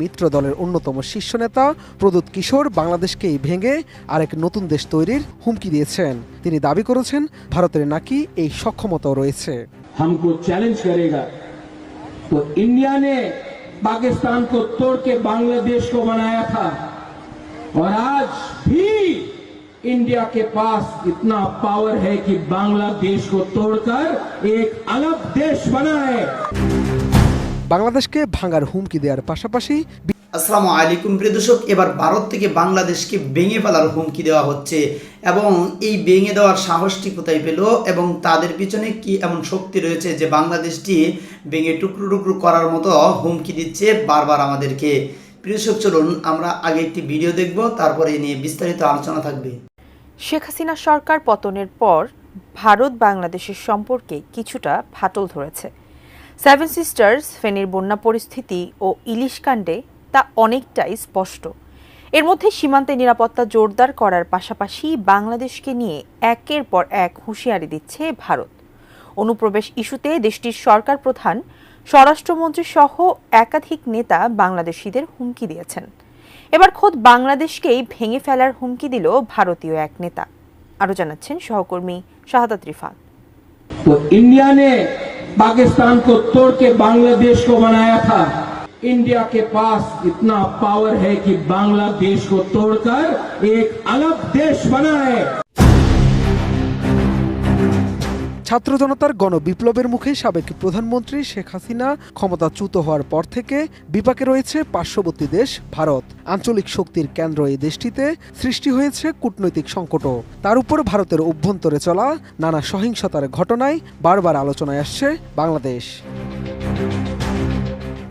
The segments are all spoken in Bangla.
মিত্র দলের অন্যতম শীর্ষ নেতা প্রদূত কিশোর বাংলাদেশকেই ভেঙে আরেক নতুন দেশ তৈরির হুমকি দিয়েছেন তিনি দাবি করেছেন ভারতের নাকি এই সক্ষমতাও রয়েছে हमको चैलेंज करेगा तो इंडिया ने पाकिस्तान को तोड़ के बांग्लादेश को बनाया था और आज भी इंडिया के पास इतना पावर है कि बांग्लादेश को तोड़कर एक अलग देश बनाए বাংলাদেশকে ভাঙার হুমকি দেওয়ার পাশাপাশি আসসালামু আলাইকুম প্রিয় দর্শক। এবার ভারত থেকে বাংলাদেশকে ভেঙে ফেলার হুমকি দেওয়া হচ্ছে এবং এই ভেঙে দেওয়ার সাহসটি কোথায় পেল এবং তাদের পিছনে কি এমন শক্তি রয়েছে যে বাংলাদেশটি ভেঙে টুকরো টুকরো করার মতো হুমকি দিচ্ছে বারবার আমাদেরকে? প্রিয় দর্শক চলুন আমরা আগে একটি ভিডিও দেখব তারপরে এ নিয়ে বিস্তারিত আলোচনা থাকবে। শেখ হাসিনা সরকার পতনের পর ভারত বাংলাদেশের সম্পর্কে কিছুটা ফাটল ধরেছে। সেভেন সিস্টার্স ফেনীর বন্যা পরিস্থিতি ও ইলিশ কাণ্ডে তা অনেকটাই স্পষ্ট। এর মধ্যে সীমান্তে নিরাপত্তা জোরদার করার পাশাপাশি বাংলাদেশকে নিয়ে একের পর এক হুঁশিয়ারি দিচ্ছে ভারত। অনুপ্রবেশ ইস্যুতে দেশটির সরকার প্রধান স্বরাষ্ট্রমন্ত্রী সহ একাধিক নেতা বাংলাদেশিদের হুমকি দিয়েছেন। এবার খোদ বাংলাদেশকেই ভেঙে ফেলার হুমকি দিল ভারতীয় এক নেতা। আরও জানাচ্ছেন সহকর্মী শাহাদাত রিফাত पाकिस्तान को तोड़ के बांग्लादेश को बनाया था। इंडिया के पास इतना पावर है कि बांग्लादेश को तोड़कर एक अलग देश बनाए ছাত্র জনতার গণবিপ্লবের মুখে সাবেক প্রধানমন্ত্রী শেখ হাসিনা ক্ষমতাচ্যুত হওয়ার পর থেকে বিপাকে রয়েছে পার্শ্ববর্তী দেশ ভারত। আঞ্চলিক শক্তির কেন্দ্র এই দেশটিতে সৃষ্টি হয়েছে কূটনৈতিক সংকটও। তার উপর ভারতের অভ্যন্তরে চলা নানা সহিংসতার ঘটনায় বারবার আলোচনায় আসছে বাংলাদেশ।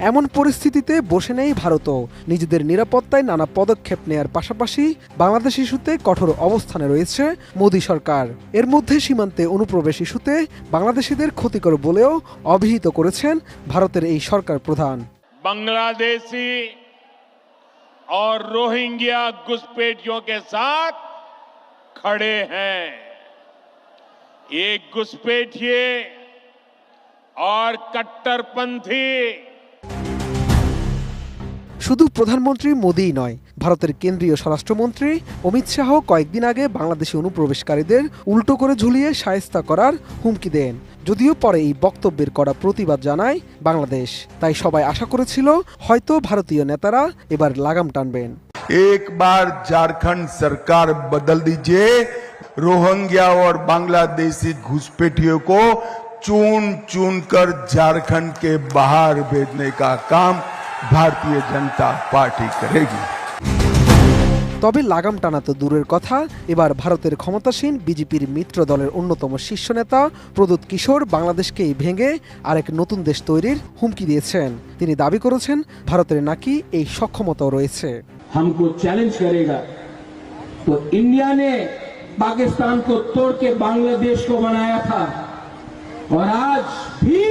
এমন পরিস্থিতিতে বসে নেই ভারতও নিজেদের নিরাপত্তায় নানা পদক্ষেপ নেয়ার পাশাপাশি বাংলাদেশ ইস্যুতে কঠোর অবস্থানে রয়েছে মোদী সরকার এর মধ্যে সীমান্তে অনুপ্রবেশ ইস্যুতে বাংলাদেশিদের ক্ষতিকর বলেও অভিহিত করেছেন ভারতের এই সরকার প্রধান बांग्लादेशी और रोहिंग्या घुसपैठियों के साथ खड़े हैं ये घुसपैठिए और कट्टरपंथी শুধু প্রধানমন্ত্রী মোদিই নয় ভারতের কেন্দ্রীয় স্বরাষ্ট্রমন্ত্রী অমিত শাহ কয়েকদিন আগে বাংলাদেশি অনুপ্রবেশকারীদের উল্টো করে ঝুলিয়ে সায়স্তা করার হুমকি দেন যদিও পরে এই বক্তব্যের করা প্রতিবাদ জানায় বাংলাদেশ তাই সবাই আশা করেছিল হয়তো ভারতীয় নেতারা এবার লাগাম টানবেন एक बार झारखंड सरकार बदल दीजिए रोहिंग्या और बांग्लादेशी घुसपैठियों को चुन चुन कर झारखंड के बाहर भेजने का काम भारतीय जनता पार्टी करेगी তবে লাগাম টানা তো দূরের কথা এবার ভারতের ক্ষমতাসীন বিজেপির মিত্র দলের অন্যতম শীর্ষ নেতা প্রদূত কিশোর বাংলাদেশকেই ভেঙে আরেক নতুন দেশ তৈরির হুমকি দিয়েছেন তিনি দাবি করেছেন ভারতের নাকি এই সক্ষমতাও রয়েছে हमको चैलेंज करेगा तो इंडिया ने पाकिस्तान को तोड़ के बांग्लादेश को बनाया था और आज भी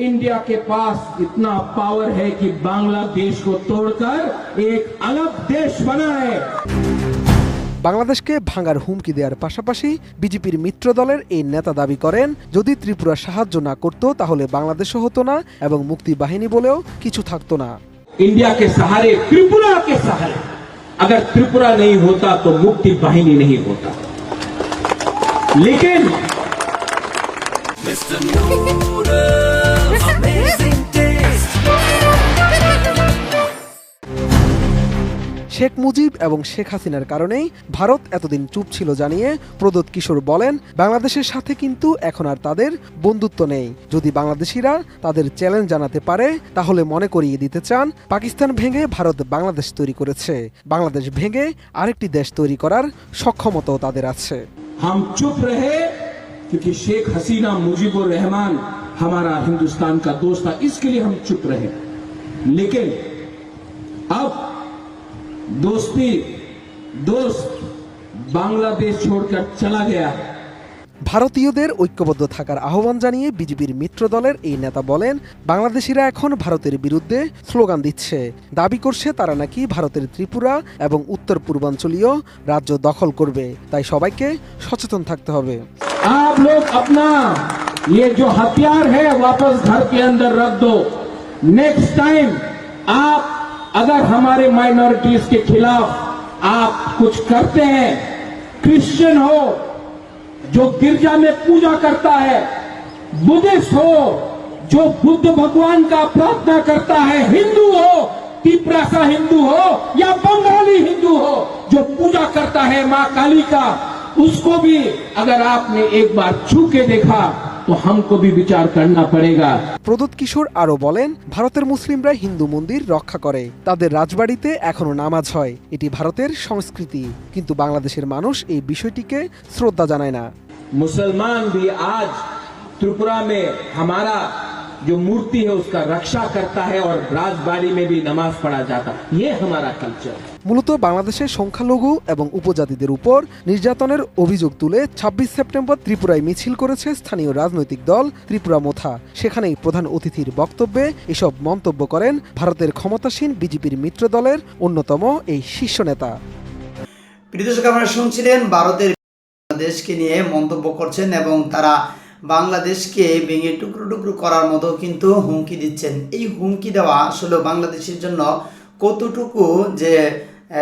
इंडिया के पास इतना पावर है कि बांग्लादेश को तोड़कर एक अलग देश बनाए বাংলাদেশকে ভাঙার হুমকি দেওয়ার পাশাপাশি বিজেপির মিত্র দলের এই নেতা দাবি করেন যদি ত্রিপুরা সাহায্য না করত তাহলে বাংলাদেশও হতো না এবং মুক্তি বাহিনী বলেও কিছু থাকতো না इंडिया के सहारे त्रिपुरा के सहारे अगर त्रिपुरा नहीं होता तो मुक्ति वाहिनी नहीं होता लेकिन শেখ মুজিব এবং শেখ হাসিনার কারণেই ভারত এতদিন চুপ ছিল জানিয়ে প্রদোত কিশোর বলেন বাংলাদেশের সাথে কিন্তু এখন আর তাদের বন্ধুত্ব নেই যদি বাংলাদেশিরা তাদের চ্যালেঞ্জ জানাতে পারে তাহলে মনে করিয়ে দিতে চান পাকিস্তান ভেঙে ভারত বাংলাদেশ তৈরি করেছে বাংলাদেশ ভেঙে আরেকটি দেশ তৈরি করার সক্ষমতাও তাদের আছে हम चुप रहे क्योंकि शेख हसीना मुजीबुर रहमान हमारा हिंदुस्तान का दोस्त था इसके लिए हम चुप रहे लेकिन अब दोस्ती दोस्त बांग्लादेश छोड़कर चला गया है ভারতীয়দের ঐক্যবদ্ধ থাকার আহ্বান জানিয়ে বিজেপির মিত্র দলের এই নেতা বলেন বাংলাদেশিরা এখন ভারতের বিরুদ্ধে স্লোগান দিচ্ছে দাবি করছে তারা নাকি ভারতের ত্রিপুরা এবং উত্তর পূর্বাঞ্চলীয় রাজ্য দখল করবে তাই সবাইকে সচেতন থাকতে হবে आप लोग अपना ये जो हथियार है, वापस घर के अंदर रख दो। नेक्स्ट टाइम आप अगर हमारे माइनॉरिटीज के खिलाफ आप कुछ करते हैं क्रिश्चियन हो, जो गिरजा में पूजा करता है बुद्धिस्ट हो, जो बुद्ध भगवान का प्रार्थना करता है, हिंदू हो, तिपरासा हिंदू हो, या बंगाली हिंदू हो, जो पूजा करता है माँ काली का, उसको भी अगर आपने एक बार छू के देखा तो हमको भी विचार करना पड़ेगा প্রদোত কিশোর আরও বলেন ভারতের মুসলিমরা হিন্দু মন্দির রক্ষা করে তাদের রাজবাড়িতে এখনো নামাজ হয় এটি ভারতের সংস্কৃতি কিন্তু বাংলাদেশের মানুষ এই বিষয়টিকে শ্রদ্ধা জানায় না मुसलमान भी आज त्रिपुरा में हमारा जो मूर्ति है उसका रक्षा करता है और राजबाड़ी में भी नमाज पढ़ा जाता ये हमारा कल्चर है মূলত বাংলাদেশের সংখ্যালঘু এবং উপজাতিদের উপর নির্যাতনের অভিযোগ তুলে ২৬ সেপ্টেম্বর ত্রিপুরায় মিছিল করেছে স্থানীয় রাজনৈতিক দল ত্রিপুরা মোথা সেখানেই প্রধান অতিথির বক্তব্যে এসব মন্তব্য করেন ভারতের ক্ষমতাসীন বিজেপির মিত্র দলের অন্যতম এই শীর্ষ নেতা প্রিয় দর্শক আপনারা শুনছিলেন ভারতের দেশকে নিয়ে মন্তব্য করছেন এবং তারা বাংলাদেশকে ভেঙে টুকরো টুকরো করার মতো কিন্তু হুমকি দিচ্ছেন। এই হুমকি দেওয়া আসলে বাংলাদেশের জন্য কতটুকু যে,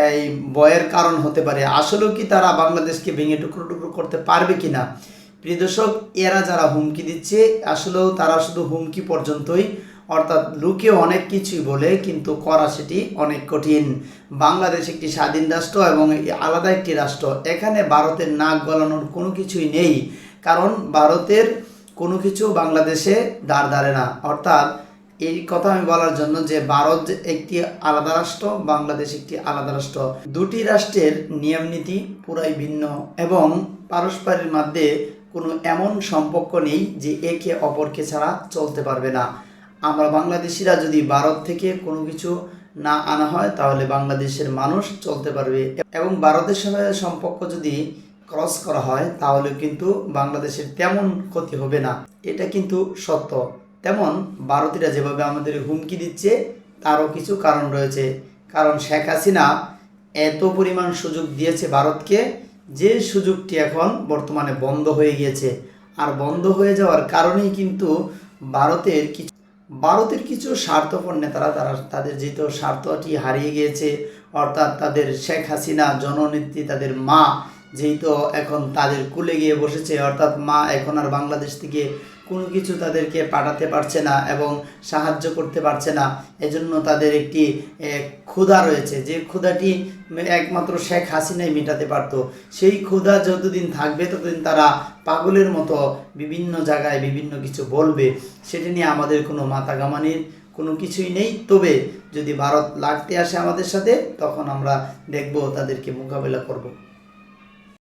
এই বয়ের কারণ হতে পারে, আসলেও কি তারা বাংলাদেশকে ভেঙে টুকরো টুকরো করতে পারবে কিনা? প্রিয় দর্শক, এরা যারা হুমকি দিচ্ছে, আসলেও তারা শুধু হুমকি পর্যন্তই, অর্থাৎ লুকে অনেক কিছুই বলে কিন্তু করা সেটি অনেক কঠিন। বাংলাদেশ একটি স্বাধীন রাষ্ট্র এবং আলাদা একটি রাষ্ট্র, এখানে ভারতের নাক গলানোর কোনো কিছুই নেই। কারণ ভারতের কোনো কিছু বাংলাদেশে দাঁড় দাঁড়ে না। অর্থাৎ এই কথা আমি বলার জন্য যে ভারত একটি আলাদা রাষ্ট্র, বাংলাদেশ একটি আলাদা রাষ্ট্র। দুটি রাষ্ট্রের নিয়ম নীতি পুরাই ভিন্ন এবং পারস্পরের মধ্যে কোনো এমন সম্পর্ক নেই যে একে অপরকে ছাড়া চলতে পারবে না। আমরা বাংলাদেশিরা যদি ভারত থেকে কোনো কিছু না আনা হয়, তাহলে বাংলাদেশের মানুষ চলতে পারবে। এবং ভারতের সঙ্গে সম্পর্ক যদি ক্রস করা হয়, তাহলে কিন্তু বাংলাদেশের তেমন ক্ষতি হবে না। এটা কিন্তু সত্য। তেমন ভারতীয়রা যেভাবে আমাদের হুমকি দিচ্ছে, তারও কিছু কারণ রয়েছে। কারণ শেখ হাসিনা এত পরিমাণ সুযোগ দিয়েছে ভারতকে, যে সুযোগটি এখন বর্তমানে বন্ধ হয়ে গিয়েছে। আর বন্ধ হয়ে যাওয়ার কারণেই কিন্তু ভারতের কিছু ভারতের কিছু স্বার্থপর নেতারা, তারা তাদের যেহেতু স্বার্থটি হারিয়ে গিয়েছে, অর্থাৎ তাদের শেখ হাসিনা জননেত্রী, তাদের মা যেহেতু এখন তাদের কুলে গিয়ে বসেছে, অর্থাৎ মা এখন আর বাংলাদেশ থেকে কোনো কিছু তাদেরকে পাঠাতে পারছে না এবং সাহায্য করতে পারছে না। এজন্য তাদের একটি ক্ষুধা রয়েছে। যে ক্ষুধাটি একমাত্র শেখ হাসিনাই মেটাতে পারতো। সেই ক্ষুধা যতদিন থাকবে, ততদিন তারা পাগলের মতো বিভিন্ন জায়গায় বিভিন্ন কিছু বলবে। সেটা নিয়ে আমাদের কোনো মাথা গামানির কোনো কিছুই নেই। তবে যদি ভারত লাগতে আসে আমাদের সাথে, তখন আমরা দেখব তাদেরকে মোকাবেলা করব।